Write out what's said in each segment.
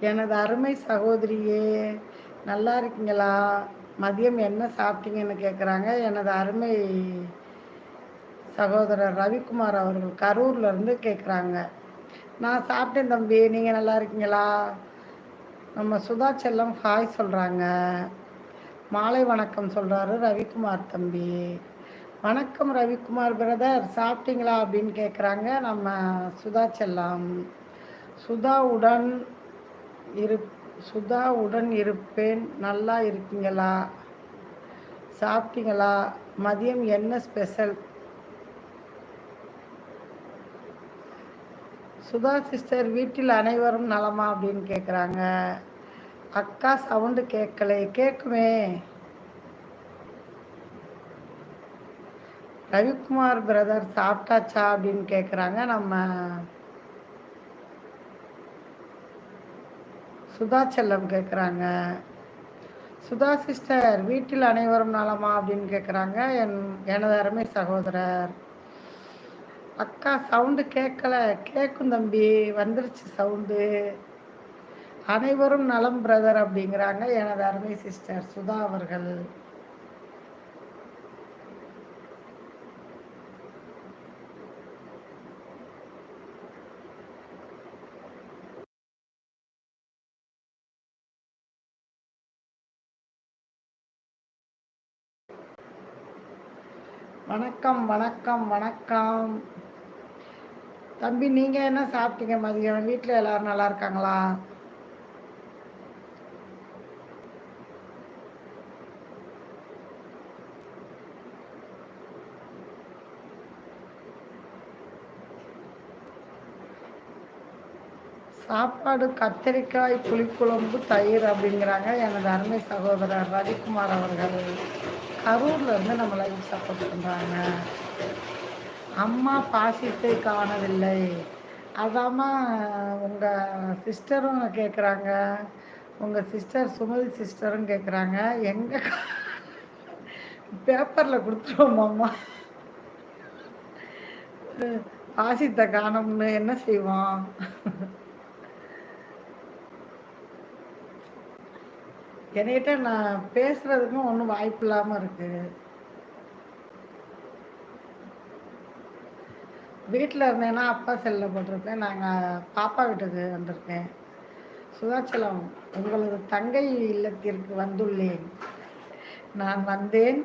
எனது அருமை சகோதரியே நல்லா இருக்கீங்களா? மதியம் என்ன சாப்பிட்டீங்கன்னு கேட்குறாங்க எனது அருமை சகோதரர் ரவிக்குமார் அவர்கள் கரூர்லேருந்து கேட்குறாங்க நான் சாப்பிட்டேன் தம்பி நீங்கள் நல்லா இருக்கீங்களா? நம்ம சுதா செல்லம் ஹாய் சொல்கிறாங்க மாலை வணக்கம் சொல்கிறாரு ரவிக்குமார் தம்பி. வணக்கம் ரவிக்குமார் பிரதர் சாப்பிட்டீங்களா அப்படின்னு கேட்குறாங்க நம்ம சுதா செல்லம். சுதாவுடன் இரு சுதாவுடன் இருப்பேன். நல்லா இருக்கீங்களா? சாப்பிட்டீங்களா? மதியம் என்ன ஸ்பெஷல்? சுதா சிஸ்டர் வீட்டில் அனைவரும் நலமா அப்படின்னு கேட்குறாங்க அக்கா சவுண்டு கேட்கலை கேட்குமே ரவிக்குமார் பிரதர் சாப்பிட்டாச்சா அப்படின்னு கேட்குறாங்க நம்ம சுதா செல்லம் கேட்குறாங்க சுதா சிஸ்டர் வீட்டில் அனைவரும் நலமா அப்படின்னு கேட்குறாங்க என் எனது அருமை சகோதரர். அக்கா சவுண்டு கேட்கல கேட்கும் தம்பி வந்துருச்சு சவுண்டு. அனைவரும் நலம் பிரதர் அப்படிங்கிறாங்க எனது அருமை சிஸ்டர் சுதா அவர்கள். வணக்கம் வணக்கம் வணக்கம். தம்பி நீங்கள் என்ன சாப்பிட்டீங்க மதியம்? வீட்டில் எல்லாரும் நல்லா இருக்காங்களா? சாப்பாடு கத்திரிக்காய் புளிக்குழம்பு தயிர் அப்படிங்கிறாங்க. எனது அருமை சகோதரர் ரவிக்குமார் அவர்கள். கரூரில் இருந்து நம்ம லைஃப் சப்போர்ட் பண்ணுறாங்க அம்மா பாசித்தை காணவில்லை. அதாம்மா உங்கள் சிஸ்டரும் கேட்குறாங்க உங்கள் சிஸ்டர் சுமதி சிஸ்டரும் கேட்குறாங்க எங்கே பேப்பரில் கொடுத்துருவோமாம்மா. பாசித்தை காணோம்னு என்ன செய்வோம்? என்கிட்ட நான் பேசுறதுக்கும் ஒன்றும் வாய்ப்பு இல்லாமல் இருக்கு. வீட்டில் இருந்தேன்னா அப்பா செல்ல போட்டிருப்பேன். நாங்கள் பாப்பா வீட்டுக்கு வந்திருக்கேன். சுதாச்சலம் உங்களது தங்கை இல்லத்திற்கு வந்துள்ளேன். நான் வந்தேன்.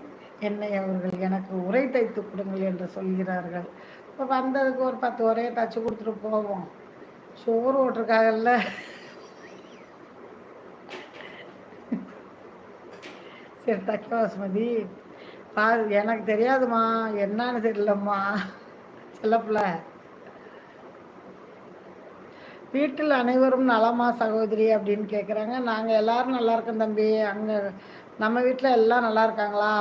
என்னை அவர்கள் எனக்கு உரை தைத்து கொடுங்கள் என்று சொல்கிறார்கள். இப்போ வந்ததுக்கு ஒரு பத்து உரையை தச்சு கொடுத்துட்டு போவோம். சோறு ஓட்டுருக்காங்கல்ல சரி தைக்க வாசுமதி பா எனக்கு தெரியாதுமா என்னன்னு தெரியலம்மா. செல்லப்பிள்ள வீட்டில் அனைவரும் நலமா சகோதரி அப்படின்னு கேட்குறாங்க நாங்கள் எல்லாரும் நல்லா இருக்கோம் தம்பி. அங்கே நம்ம வீட்டில் எல்லாம் நல்லா இருக்காங்களா?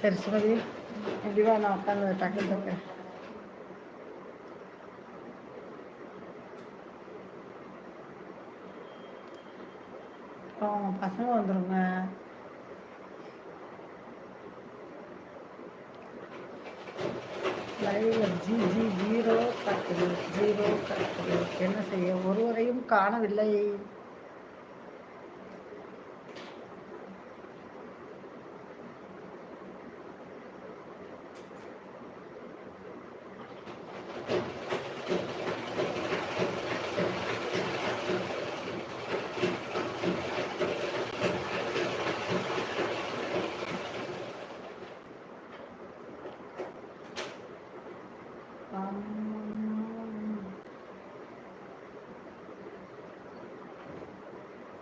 சரி சுமதி. இப்படிவா நான் உட்காந்து டக்கு டக்கு பசங்க வந்துருங்க லைவர் ஜி ஜி ஜீரோ கட்டுது ஜீரோ கட்டுது என்ன செய்ய ஒருவரையும் காணவில்லை Um,